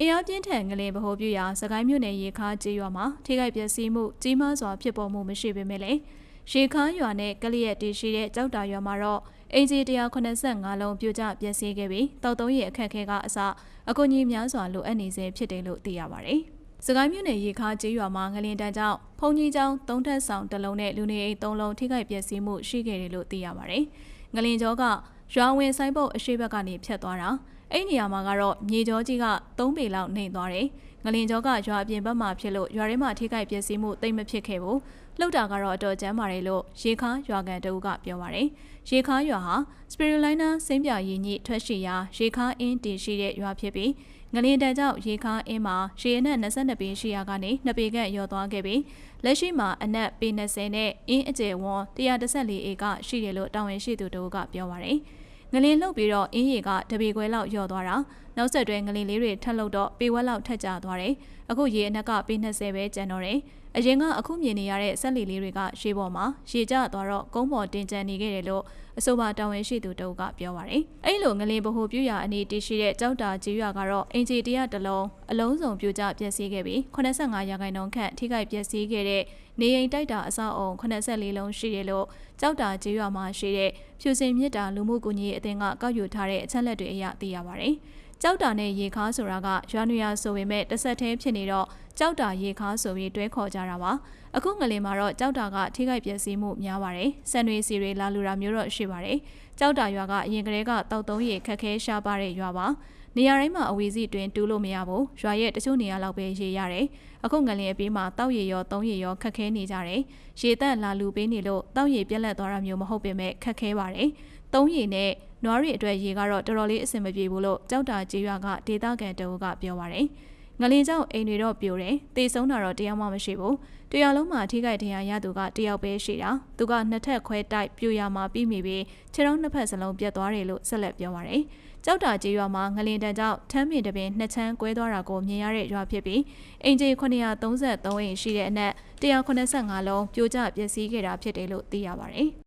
အင်အားပြင်းထန်ငလင်ဗဟိုပြုရာစကိုင်းမြို့နယ်ရေခါကျေးရွာမှာထိခိုက်ပျက်စီးမှုကြီးမားစွာဖြစ်ပေါ်မှုမရှိပေမဲ့လည်းရေခါရွာနဲ့ကလျက်တည်ရှိတဲ့ကြောက်တာရွာမှာတော့အင်ဂျီ185လုံးပြိုကျပျက်စီးခဲ့ပြီးတောက်သုံးရအခက်ခဲကအစအကူအညီများစွာလိုအပ်နေစေဖြစ်တယ်လို့သိရပါတယ်။စကိုင်းမြို့နယ်ရေခါကျေးရွာမှာငလင်တန်းကြောင့်ဖုန်ကြီးကျောင်းသုံးထပ်ဆောင်တစ်လုံးနဲ့လူနေအိမ်သုံးလုံးထိခိုက်ပျက်စီးမှုရှိခဲ့တယ်လို့သိရပါတယ်။ငလင်ကျောကရွာဝင်ဆိုင်ပုတ်အရှိဘက်ကနေဖြတ်သွားတာ အဲ့နေရာမှာကတော့မြေကျောကြီးက3ပေလောက်နှိမ်သွားတယ်။ငလင်ကျောကရွာအပြင်ဘက်မှာဖြစ်လို့ရွာထဲမှာထိခိုက်ပျက်စီးမှုတိတ်မဖြစ်ခဲ့ဘူး။လှုပ်တာကတော့အတော်ကျန်းပါတယ်လို့ရေခါရွာကန်တအုပ်ကပြောပါတယ်။ရေခါရွာဟာ Spirulina စိမ့်ပြရည်ညိထွက်ရှိရာရေခါအင်းတင်ရှိတဲ့ရွာဖြစ်ပြီးငလင်တန်ကြောင့်ရေခါအင်းမှာရေအနက်22ပေရှိရာကနေ2ပေခန့်ရောသွားခဲ့ပြီးလက်ရှိမှာအနက်ပေ20နဲ့အင်းအကျယ်ဝန်း114ဧကရှိတယ်လို့တာဝန်ရှိသူတို့ကပြောပါတယ်။ ငလင်လှုပ်ပြီးတော့အင်းရီကတပေခွဲလောက်ယော့သွားတာနောက်ဆက်တွဲငလင်လေးတွေထပ်လှုပ်တော့ပေဝက်လောက်ထက်ကျသွားတယ်အခုရေအနက်ကပေ20ပဲကျန်တော့တယ်အရင်ကအခုမြင်နေရတဲ့ဆက်လီလေးတွေကရှေးပေါ်မှာရေကျသွားတော့ကုန်းပေါ်တင်ကျန်နေခဲ့တယ်လို့အဆိုပါတာဝန်ရှိသူတဦးကပြောပါတယ်။အဲ့လိုငလင်ဗဟိုပြရအနီးတရှိတဲ့ကြောက်တာကြီးရွာကတော့အင်ဂျီတရတလုံးအလုံးစုံပြိုကျပျက်စီးခဲ့ပြီး85ရာခိုင်နှုန်းခန့်ထိခိုက်ပျက်စီးခဲ့တဲ့နေအိမ်တိုက်တာအဆောက်အုံ84လုံးရှိတယ်လို့ကြောက်တာကြီးရွာမှာရှိတဲ့ဖြူစင်မြစ်တာလူမှုကူညီရေးအသင်းကကောက်ယူထားတဲ့အချက်လက်တွေအရသိရပါတယ်။ ကြောက်တာနဲ့ရေခါဆိုတာကရွာနွေရဆိုပေမဲ့တစ်ဆက်တည်းဖြစ်နေတော့ကြောက်တာရေခါဆိုပြီးတွဲခေါ်ကြတာပါအခုငလင်မှာတော့ကြောက်တာကထိခိုက်ပျက်စီးမှုများပါတယ်ဆန်တွေစီတွေလာလူတာမျိုးတော့ရှိပါတယ်ကြောက်တာရွာကအရင်ကတည်းကတောက်သုံးရေခက်ခဲရှားပါတဲ့ရွာပါ နေရာတိုင်းမှာအဝီစီတွင်တူးလို့မရဘူးရွာရဲ့တချို့နေရာလောက်ပဲရေရတယ်အခုငလင်အပြီးမှာတောက်ရေရောသုံးရေရောခက်ခဲနေကြတယ်ရေတက်လာလူပေးနေလို့တောက်ရေပြက်လက်သွားတာမျိုးမဟုတ်ပေမဲ့ခက်ခဲပါတယ်သုံးရေနဲ့နွားရီအတွက်ရေကတော့တော်တော်လေးအဆင်မပြေဘူးလို့ကြောက်တာကြေးရွာကဒေသခံတအုပ်ကပြောပါတယ် ငလင်ကြောင့်အိမ်တွေတော့ပြိုတယ်တေဆုံးတာတော့တရားမှမရှိဘူးတရားလုံးမှာထိခိုက်ဒဏ်ရာရသူကတယောက်ပဲရှိတာသူကနှစ်ထပ်ခွဲတိုက်ပြိုရမှာပြီးမိပြီးခြေထောက်နှစ်ဖက်စလုံးပြတ်သွားတယ်လို့ဆက်လက်ပြောပါတယ်ကြောက်တာကြီးရွာမှာငလင်တန်ကြောင့်ထမ်းမြင်တပင်နှစ်ချမ်းကွဲသွားတာကိုမြင်ရတဲ့ရွာဖြစ်ပြီးအင်ဂျီ933အိမ်ရှိတဲ့အနက်185လုံးပြိုကျပျက်စီးခဲ့တာဖြစ်တယ်လို့သိရပါတယ်